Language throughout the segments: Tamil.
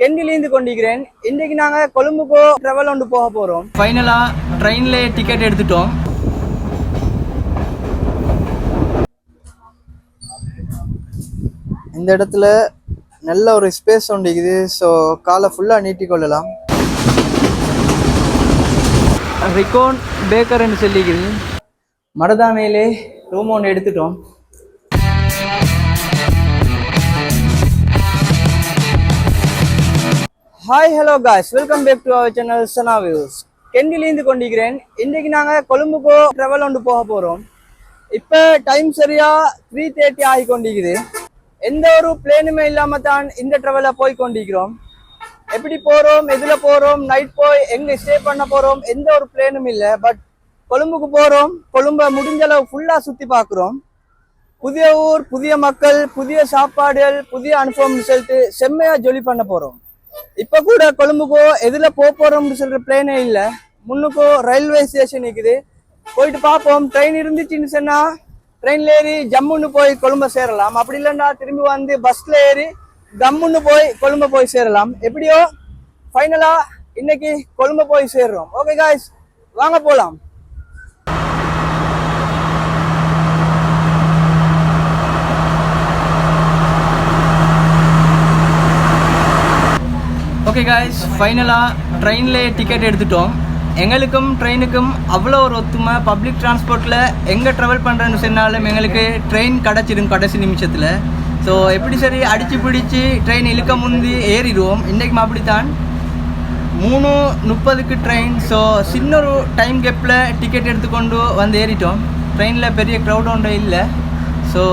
கெண்டிலேருந்து கொண்டிருக்கிறேன். இன்றைக்கு நாங்கள் கொழும்புக்கோ ட்ராவல் ஒன்று போக போகிறோம் ஃபைனலாக ட்ரெயினில் டிக்கெட் எடுத்துட்டோம். இந்த இடத்துல நல்ல ஒரு ஸ்பேஸ் ஒன்று இருக்குது. ஸோ காலை ஃபுல்லாக நீட்டி கொள்ளலாம். ரிகோன் பேக்கர்னு சொல்லிக்குது மடதாமையிலே ரூம் ஒன்று எடுத்துட்டோம். Hi hello guys welcome back to our channel Sana views கெண்டிலேருந்து கொண்டிருக்கிறேன் இன்றைக்கு நாங்கள் கொழும்புக்கோ ட்ராவல் ஒன்று போக போகிறோம் இப்போ டைம் சரியாக த்ரீ தேர்ட்டி ஆகி கொண்டிருக்குது எந்த ஒரு பிளேனுமே இல்லாமல் தான் இந்த ட்ராவலை போய் கொண்டிருக்கிறோம் எப்படி போகிறோம் எதில் போகிறோம் நைட் போய் எங்கே ஸ்டே பண்ண போகிறோம் எந்த ஒரு பிளேனும் இல்லை பட் கொழும்புக்கு போகிறோம் கொழும்பை முடிஞ்ச அளவு ஃபுல்லாக சுற்றி பார்க்குறோம் புதிய ஊர் புதிய மக்கள் புதிய சாப்பாடுகள் புதிய அனுபவம் சொல்லிட்டு செம்மையாக ஜொலி பண்ண போகிறோம் இப்ப கூட கொழும்புக்கோ எதுல போக போறோம்னு சொல்ற பிளேனே இல்ல. முன்னுக்கோ ரயில்வே ஸ்டேஷன் இருக்குது. போயிட்டு பார்ப்போம் ட்ரெயின் இருந்துச்சுன்னு சொன்னா ட்ரெயின்ல ஏறி ஜம்முன்னு போய் கொழும்ப சேரலாம். அப்படி இல்லைன்னா திரும்பி வந்து பஸ்ல ஏறி கம்முன்னு போய் கொழும்ப போய் சேரலாம். எப்படியோ ஃபைனலா இன்னைக்கு கொழும்ப போய் சேர்றோம். ஓகே காய்ஸ் வாங்க போலாம். ஓகே காய்ஸ் ஃபைனலாக ட்ரெயின்லேயே டிக்கெட் எடுத்துட்டோம். எங்களுக்கும் ட்ரெயினுக்கும் அவ்வளோ ஒரு ஒத்துமை. பப்ளிக் டிரான்ஸ்போர்ட்டில் எங்கே ட்ராவல் பண்ணுறேன்னு சொன்னாலும் எங்களுக்கு ட்ரெயின் கிடச்சிடும் கடைசி நிமிஷத்தில். ஸோ எப்படி சரி அடித்து பிடிச்சி ட்ரெயின் இழுக்க முந்தி ஏறிடுவோம். இன்றைக்கும் அப்படித்தான். மூணு முப்பதுக்கு ட்ரெயின் ஸோ சின்ன ஒரு டைம் கேப்பில் டிக்கெட் எடுத்துக்கொண்டு வந்து ஏறிட்டோம். ட்ரெயினில் பெரிய க்ரௌட் ஒன்றும் இல்லை. ஸோ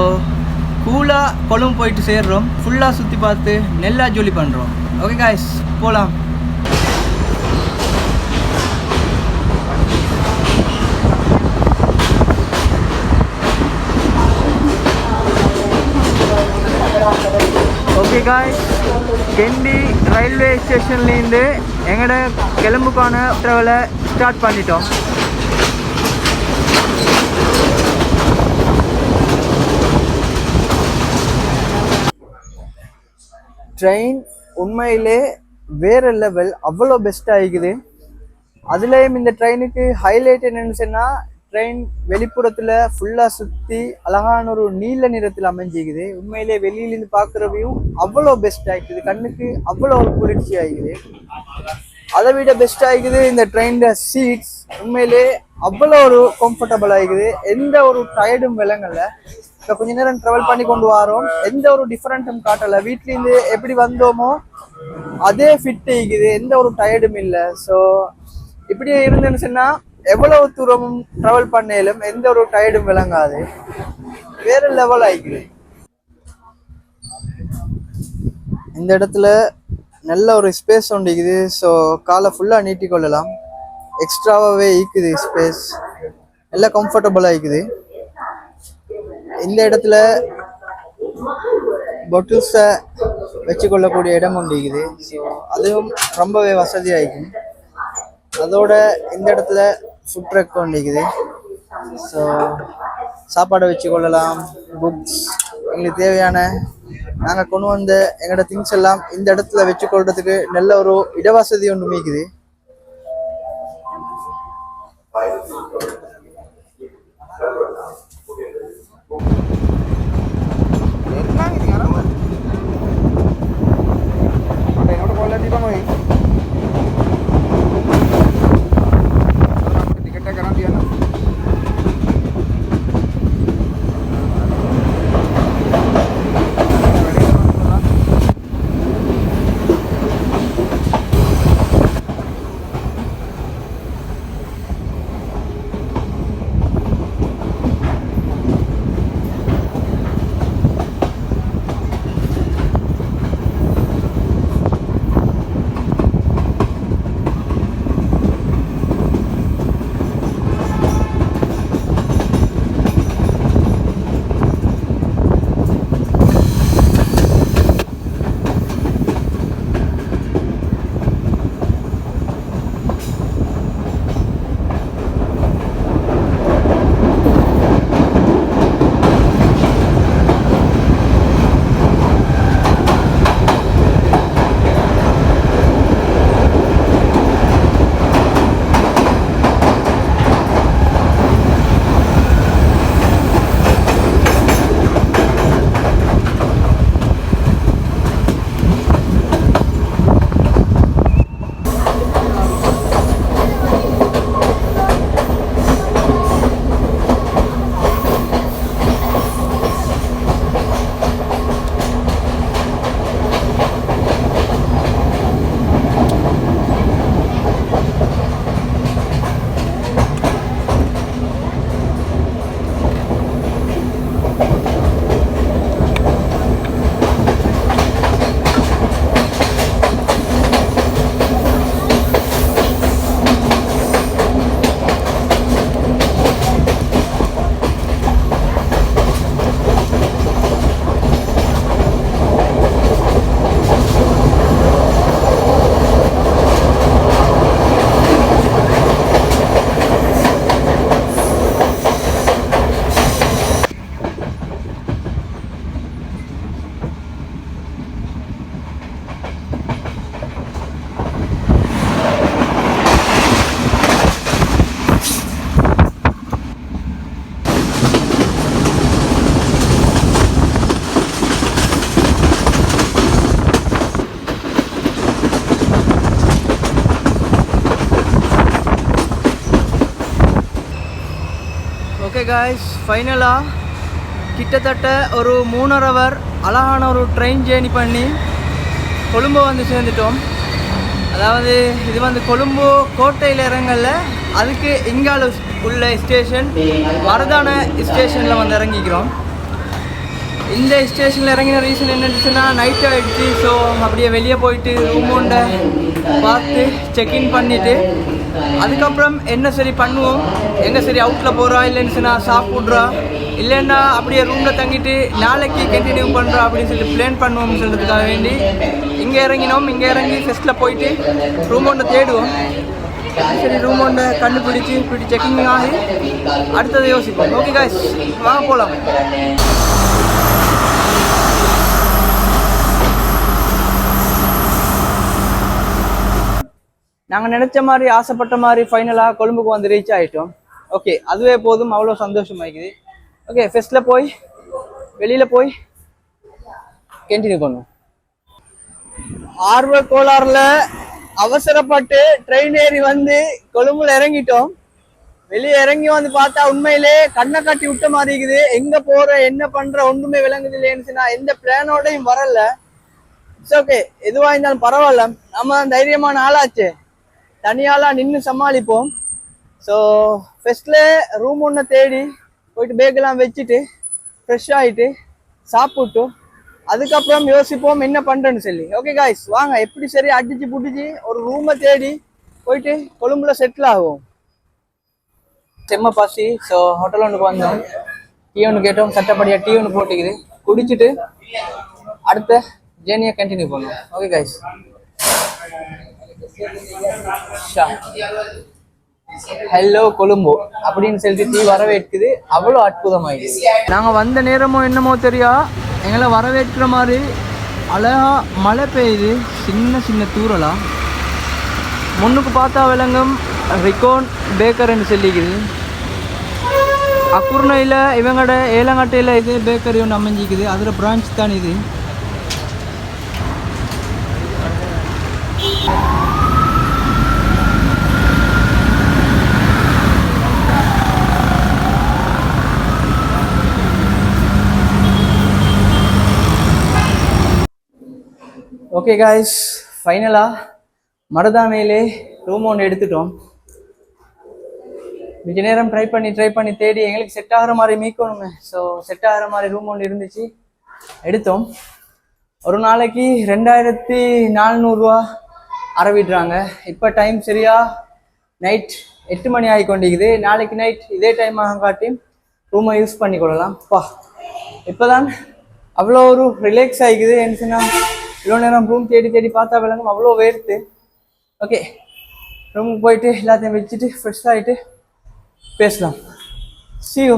கூலாக கொழும்பு போயிட்டு சேர்றோம். ஃபுல்லாக சுற்றி பார்த்து நெல்லா ஜோலி பண்ணுறோம் ஓகே காய்ஸ் போகலாம் ஓகே காய்ஸ் கெண்டி ரயில்வே ஸ்டேஷன்லேருந்து எங்களோட கிளம்புக்கான ட்ராவலை ஸ்டார்ட் பண்ணிட்டோம். ட்ரெயின் உண்மையிலே வேற லெவல் அவ்வளோ பெஸ்ட்டாக இருக்குது அதுலேயும் இந்த ட்ரெயினுக்கு ஹைலைட் என்னன்னு சொன்னால் ட்ரெயின் வெளிப்புறத்தில் ஃபுல்லாக சுற்றி அழகான ஒரு நீல நிறத்தில் அமைஞ்சிக்குது. உண்மையிலே வெளியிலேருந்து பார்க்குறவையும் அவ்வளோ பெஸ்ட் ஆகிக்குது. கண்ணுக்கு அவ்வளோ ஒரு குளிர்ச்சி ஆகிக்குது அதை விட பெஸ்ட் ஆகிக்குது இந்த ட்ரெயினில் சீட்ஸ் உண்மையிலே அவ்வளோ ஒரு கம்ஃபர்டபுள் ஆகிக்குது எந்த ஒரு டயர்டும் விலங்கல்ல. இப்போ கொஞ்ச நேரம் ட்ராவல் பண்ணி கொண்டு வரோம். எந்த ஒரு டிஃப்ரெண்ட்டும் காட்டலை. வீட்லேருந்து எப்படி வந்தோமோ அதே ஃபிட் ஆகிக்குது எந்த ஒரு டயர்டும் இல்லை. ஸோ இப்படி இருந்துன்னு சொன்னால் எவ்வளவு தூரமும் ட்ராவல் பண்ணாலும் எந்த ஒரு டயர்டும் விளங்காது. வேற லெவல் ஆகிக்குது இந்த இடத்துல நல்ல ஒரு ஸ்பேஸ் ஒன்று இருக்குது. ஸோ காலை ஃபுல்லாக நீட்டிக்கொள்ளலாம் எக்ஸ்ட்ராவாகவே ஈக்குது ஸ்பேஸ் எல்லாம் கம்ஃபர்டபுளாக இருக்குது இந்த இடத்துல பொட்டில்ஸை வச்சுக்கொள்ளக்கூடிய இடம் ஒன்று இருக்குது ஸோ அதுவும் ரொம்பவே வசதியாகிக்கும் அதோட இந்த இடத்துல ஃபுட் ட்ரக் ஒன்று இருக்குது ஸோ சாப்பாடை வச்சுக்கொள்ளலாம் புக்ஸ் எங்களுக்கு தேவையான நாங்கள் கொண்டு வந்த எங்களோட திங்ஸ் எல்லாம் இந்த இடத்துல வச்சுக்கொள்றதுக்கு நல்ல ஒரு இடவசதி ஒன்று மீக்குது কোনো காய்ஸ் ஃபைனலாக கிட்டத்தட்ட ஒரு மூணரை ஹவர் அழகான ஒரு ட்ரெயின் ஜேர்னி பண்ணி கொழும்பு வந்து சேர்ந்துட்டோம். அதாவது இது வந்து கொழும்பு கோட்டையில் இறங்கல அதுக்கு இங்கால உள்ள ஸ்டேஷன் மரதான ஸ்டேஷனில் வந்து இறங்கிக்கிறோம். இந்த ஸ்டேஷனில் இறங்கின ரீசன் என்னச்சுன்னா நைட் ஆகிடுச்சு ஸோ அப்படியே வெளியே போயிட்டு ரூம் பார்த்து செக்இன் பண்ணிவிட்டு அதுக்கப்புறம் என்ன சரி பண்ணுவோம்? எங்கே சரி அவுட்டில் போகிறா இல்லைன்னு சொன்னா சாப்பிட்றோம் இல்லைன்னா அப்படியே ரூமில் தங்கிட்டு நாளைக்கு கண்டினியூ பண்ணுறா அப்படின்னு சொல்லிட்டு பிளான் பண்ணுவோம்னு சொல்கிறதுக்காக வேண்டி இங்கே இறங்கினோம். இங்கே இறங்கி ஃபெஸ்ட்டில் போயிட்டு ரூம் ஒன்றை தேடுவோம். சரி ரூம் ஒன்று கண்டுபிடிச்சி இப்படி செக்கிங் ஆகி அடுத்ததை யோசிப்போம். ஓகே காய்ஸ் வாங்க போகலாம் நாங்கள் நினச்ச மாதிரி ஆசைப்பட்ட மாதிரி ஃபைனலாக கொழும்புக்கு வந்து ரீச் ஆகிட்டோம் ஓகே அதுவே போதும். அவ்வளோ சந்தோஷமாயிக்குது ஓகே ஃபெஸ்ட்டில் போய் வெளியில் போய் கண்டினியூ பண்ணுவோம். ஆர்வ கோளாறில் அவசரப்பட்டு ட்ரெயின் ஏறி வந்து கொழும்புல இறங்கிட்டோம். வெளியே இறங்கி வந்து பார்த்தா உண்மையிலே கண்ணை கட்டி விட்ட மாதிரி இருக்குது. எங்க போற என்ன பண்ற ஒன்றுமே விளங்குது இல்லைன்னு நான் எந்த பிளானோடையும் வரல. இட்ஸ் ஓகே எதுவாக இருந்தாலும் பரவாயில்ல. நம்ம தைரியமான ஆளாச்சு. தனியாலாம் நின்று சமாளிப்போம். ஸோ ஃபர்ஸ்ட்ல ரூம் ஒன்று தேடி போயிட்டு பேக்கெல்லாம் வச்சுட்டு ஃப்ரெஷ் ஆகிட்டு சாப்பிட்டு அதுக்கப்புறம் யோசிப்போம் என்ன பண்ணுறேன்னு சொல்லி. ஓகே காய்ஸ் வாங்க. எப்படி சரி அடிச்சு புடிச்சு ஒரு ரூமை தேடி போயிட்டு கொழும்புல செட்டில் ஆகும் செம்ம பசி. ஸோ ஹோட்டல் ஒன்றுக்கு வந்தோம். டீ ஒன்று கேட்டோம். சட்டப்படியாக டீ ஒன்று போட்டுக்குது. குடிச்சிட்டு அடுத்த ஜேர்னியை கண்டினியூ பண்ணுவோம். Okay guys hello Colombo. அப்படின்னு சொல்லிட்டு டீ வரவேற்குது. அவ்வளோ அற்புதமாயிடுது. நாங்கள் வந்த நேரமோ என்னமோ தெரியா? எங்களை வரவேற்கிற மாதிரி அழகா மழை பெய்யுது. சின்ன சின்ன தூரலா முன்னுக்கு பார்த்தா விலங்கும் ரிகோன் பேக்கர்னு சொல்லிக்குது. அக்குர்ணையில் இவங்களோட ஏலங்காட்டையில் இது பேக்கரி ஒன்று அமைஞ்சிக்குது. அதில் பிரான்ச் தான் இது. ஓகே காய்ஸ் ஃபைனலாக மருதானையிலே ரூம் ஒன்று எடுத்துட்டோம். மிக நேரம் ட்ரை பண்ணி ட்ரை பண்ணி தேடி எங்களுக்கு செட் ஆகிற மாதிரி மீக்கணுங்க ஸோ செட் ஆகிற மாதிரி ரூம் ஒன்று இருந்துச்சு. எடுத்தோம். ஒரு நாளைக்கு ரெண்டாயிரத்தி நானூறுரூவா அறவிடுறாங்க. இப்போ டைம் சரியா? நைட் எட்டு மணி ஆகி கொண்டிருக்குது. நாளைக்கு நைட் இதே டைம் ஆக காட்டி ரூமை யூஸ் பண்ணி கொள்ளலாம். பா. இப்போதான் அவ்வளோ ஒரு ரிலாக்ஸ் ஆகிக்குது என்ன இவ்வளோ நேரம் ரூம் தேடி தேடி பார்த்தா விளங்கும். அவ்வளோ வேர்த்து. ஓகே ரூமுக்கு போயிட்டு எல்லாத்தையும் வச்சுட்டு ஃப்ரெஷ் ஆகிட்டு பேசலாம். சியூ